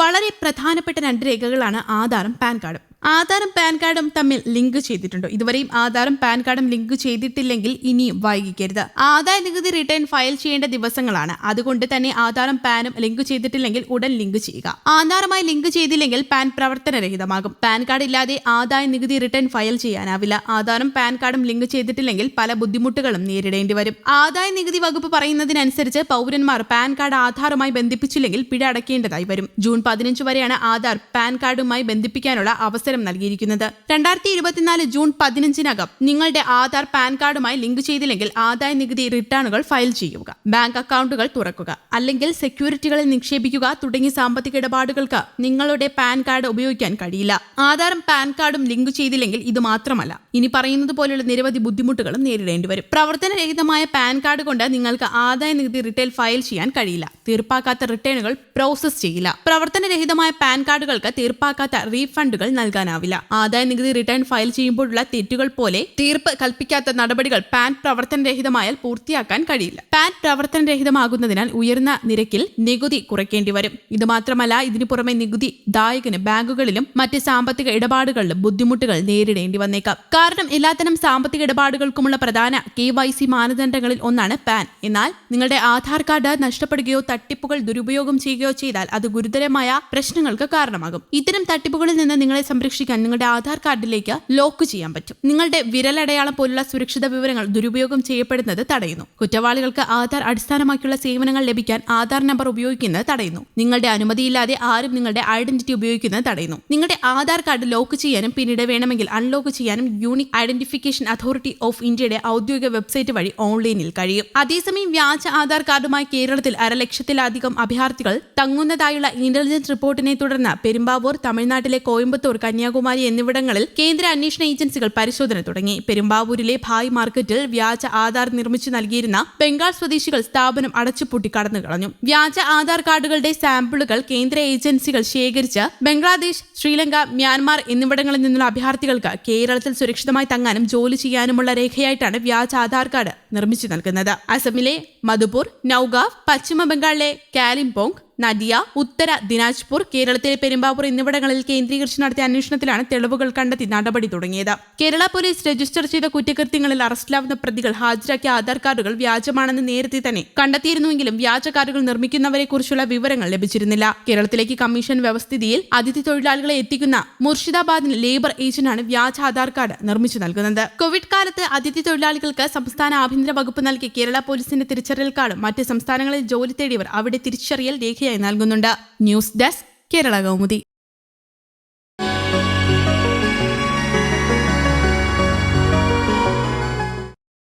വളരെ പ്രധാനപ്പെട്ട രണ്ട് രേഖകളാണ് ആധാറും പാൻ കാർഡും. ആധാറും പാൻ കാർഡും തമ്മിൽ ലിങ്ക് ചെയ്തിട്ടുണ്ടോ. ഇതുവരെയും ആധാറും പാൻ കാർഡും ലിങ്ക് ചെയ്തിട്ടില്ലെങ്കിൽ ഇനിയും വൈകിക്കരുത്. ആദായ നികുതി റിട്ടേൺ ഫയൽ ചെയ്യേണ്ട ദിവസങ്ങളാണ്. അതുകൊണ്ട് തന്നെ ആധാറും പാനും ലിങ്ക് ചെയ്തിട്ടില്ലെങ്കിൽ ഉടൻ ലിങ്ക് ചെയ്യുക. ആധാറുമായി ലിങ്ക് ചെയ്തില്ലെങ്കിൽ പാൻ പ്രവർത്തനരഹിതമാകും. പാൻ കാർഡ് ഇല്ലാതെ ആദായ നികുതി റിട്ടേൺ ഫയൽ ചെയ്യാനാവില്ല. ആധാറും പാൻ കാർഡും ലിങ്ക് ചെയ്തിട്ടില്ലെങ്കിൽ പല ബുദ്ധിമുട്ടുകളും നേരിടേണ്ടി വരും. ആദായ നികുതി വകുപ്പ് പറയുന്നതിനനുസരിച്ച് പൗരന്മാർ പാൻ കാർഡ് ആധാറുമായി ബന്ധിപ്പിച്ചില്ലെങ്കിൽ പിഴ അടക്കേണ്ടതായി വരും. ജൂൺ പതിനഞ്ച് വരെയാണ് ആധാർ പാൻ കാർഡുമായി ബന്ധിപ്പിക്കാനുള്ള അവസരം നൽകിയിരിക്കുന്നത്. രണ്ടായിരത്തി ഇരുപത്തിനാല് ജൂൺ പതിനഞ്ചിനകം നിങ്ങളുടെ ആധാർ പാൻ കാർഡുമായി ലിങ്ക് ചെയ്തില്ലെങ്കിൽ ആദായ നികുതി റിട്ടേണുകൾ ഫയൽ ചെയ്യുക. ബാങ്ക് അക്കൗണ്ടുകൾ തുറക്കുക. അല്ലെങ്കിൽ സെക്യൂരിറ്റികളിൽ നിക്ഷേപിക്കുക തുടങ്ങിയ സാമ്പത്തിക ഇടപാടുകൾക്ക് നിങ്ങളുടെ പാൻ കാർഡ് ഉപയോഗിക്കാൻ കഴിയില്ല. ആധാറും പാൻ കാർഡും ലിങ്ക് ചെയ്തില്ലെങ്കിൽ ഇത് മാത്രമല്ല. ഇനി പറയുന്നത് പോലെയുള്ള നിരവധി ബുദ്ധിമുട്ടുകളും നേരിടേണ്ടി വരും. പ്രവർത്തനരഹിതമായ പാൻ കാർഡ് കൊണ്ട് നിങ്ങൾക്ക് ആദായ നികുതി റിട്ടേൺ ഫയൽ ചെയ്യാൻ കഴിയില്ല. തീർപ്പാക്കാത്ത റിട്ടേണുകൾ പ്രോസസ് ചെയ്യില്ല. പ്രവർത്തനരഹിതമായ പാൻ കാർഡുകൾക്ക് തീർപ്പാക്കാത്ത റീഫണ്ടുകൾ നൽകാനാവില്ല ആദായ നികുതി റിട്ടേൺ ഫയൽ ചെയ്യുമ്പോഴുള്ള തെറ്റുകൾ പോലെ തീർപ്പ് കൽപ്പിക്കാത്ത നടപടികൾ പാൻ പ്രവർത്തനരഹിതമായാൽ പൂർത്തിയാക്കാൻ കഴിയില്ല. പാൻ പ്രവർത്തനരഹിതമാകുന്നതിനാൽ ഉയർന്ന നിരക്കിൽ നികുതി കുറയ്ക്കേണ്ടി വരും. ഇത് മാത്രമല്ല ഇതിനു പുറമെ നികുതി ദായകന് ബാങ്കുകളിലും മറ്റ് സാമ്പത്തിക ഇടപാടുകളിലും ബുദ്ധിമുട്ടുകൾ നേരിടേണ്ടി വന്നേക്കാം. കാരണം എല്ലാത്തരം സാമ്പത്തിക ഇടപാടുകൾക്കുമുള്ള പ്രധാന കെ വൈ സി മാനദണ്ഡങ്ങളിൽ ഒന്നാണ് പാൻ എന്നാൽ നിങ്ങളുടെ ആധാർ കാർഡ് നഷ്ടപ്പെടുകയോ തട്ടിപ്പുകൾ ദുരുപയോഗം ചെയ്യുകയോ ചെയ്താൽ അത് ഗുരുതരമായ പ്രശ്നങ്ങൾക്ക് കാരണമാകും. ഇത്തരം തട്ടിപ്പുകളിൽ നിന്ന് നിങ്ങളെ സംരക്ഷിക്കാൻ നിങ്ങളുടെ ആധാർ കാർഡിലേക്ക് ലോക്ക് ചെയ്യാൻ പറ്റും. നിങ്ങളുടെ വിരലടയാളം പോലുള്ള സുരക്ഷിത വിവരങ്ങൾ ദുരുപയോഗം ചെയ്യപ്പെടുന്നത് തടയുന്നു. കുറ്റവാളികൾക്ക് ആധാർ അടിസ്ഥാനമാക്കിയുള്ള സേവനങ്ങൾ ലഭിക്കാൻ ആധാർ നമ്പർ ഉപയോഗിക്കുന്നത് തടയുന്നു. നിങ്ങളുടെ അനുമതിയില്ലാതെ ആരും നിങ്ങളുടെ ഐഡന്റിറ്റി ഉപയോഗിക്കുന്നത് തടയുന്നു. നിങ്ങളുടെ ആധാർ കാർഡ് ലോക്ക് ചെയ്യാനും പിന്നീട് വേണമെങ്കിൽ അൺലോക്ക് ചെയ്യാനും യൂണിക് ഐഡന്റിഫിക്കേഷൻ അതോറിറ്റി ഓഫ് ഇന്ത്യയുടെ ഔദ്യോഗിക വെബ്സൈറ്റ് വഴി ഓൺലൈനിൽ കഴിയും. അതേസമയം വ്യാജ ആധാർ കാർഡുമായി കേരളത്തിൽ അരലക്ഷത്തിലധികം അഭയാർത്ഥികൾ തങ്ങുന്നതായുള്ള ഇന്റലിജൻസ് റിപ്പോർട്ടിനെ തുടർന്ന് പെരുമ്പാവൂർ തമിഴ്നാട്ടിലെ കോയമ്പത്തൂർ കന്യാകുമാരി എന്നിവിടങ്ങളിൽ കേന്ദ്ര അന്വേഷണ ഏജൻസികൾ പരിശോധന തുടങ്ങി. പെരുമ്പാവൂരിലെ ഭായ് മാർക്കറ്റിൽ വ്യാജ ആധാർ നിർമ്മിച്ചു നൽകിയിരുന്ന ബംഗാൾ സ്വദേശികൾ സ്ഥാപനം അടച്ചുപൂട്ടി കടന്നു കളഞ്ഞു വ്യാജ ആധാർ കാർഡുകളുടെ സാമ്പിളുകൾ കേന്ദ്ര ഏജൻസികൾ ശേഖരിച്ച് ബംഗ്ലാദേശ് ശ്രീലങ്ക മ്യാൻമാർ എന്നിവിടങ്ങളിൽ നിന്നുള്ള അഭയാർത്ഥികൾക്ക് കേരളത്തിൽ സുരക്ഷിതമായി തങ്ങാനും ജോലി ചെയ്യാനുമുള്ള രേഖയായിട്ടാണ് വ്യാജ ആധാർ കാർഡ് നിർമ്മിച്ചു നൽകുന്നത്. അസമിലെ മധുപൂർ നൌഗാവ് പശ്ചിമ ബംഗാളിലെ കാലിംപോങ് നദിയ ഉത്തര ദിനാജ്പൂർ കേരളത്തിലെ പെരുമ്പാവൂർ എന്നിവിടങ്ങളിൽ കേന്ദ്രീകരിച്ച് നടത്തിയ അന്വേഷണത്തിലാണ് തെളിവുകൾ കണ്ടെത്തി നടപടി തുടങ്ങിയത്. കേരള പോലീസ് രജിസ്റ്റർ ചെയ്ത കുറ്റകൃത്യങ്ങളിൽ അറസ്റ്റിലാവുന്ന പ്രതികൾ ഹാജരാക്കിയ ആധാർ കാർഡുകൾ വ്യാജമാണെന്ന് നേരത്തെ തന്നെ കണ്ടെത്തിയിരുന്നുവെങ്കിലും വ്യാജ കാർഡുകൾ നിർമ്മിക്കുന്നവരെ കുറിച്ചുള്ള വിവരങ്ങൾ ലഭിച്ചിരുന്നില്ല. കേരളത്തിലേക്ക് കമ്മീഷൻ വ്യവസ്ഥിതിയിൽ അതിഥി തൊഴിലാളികളെ എത്തിക്കുന്ന മുർഷിദാബാദിന് ലേബർ ഏജന്റാണ് വ്യാജ ആധാർ കാർഡ് നിർമ്മിച്ചു നൽകുന്നത്. കോവിഡ് കാലത്ത് അതിഥി തൊഴിലാളികൾക്ക് സംസ്ഥാന ആഭ്യന്തര വകുപ്പ് നൽകിയ കേരള പോലീസിന്റെ തിരിച്ചറിയൽ കാർഡും മറ്റ് സംസ്ഥാനങ്ങളിൽ ജോലി തേടിയവർ അവിടെ തിരിച്ചറിയൽ രേഖയായി നൽകുന്നുണ്ട്. News desk Kerala Kaumudi.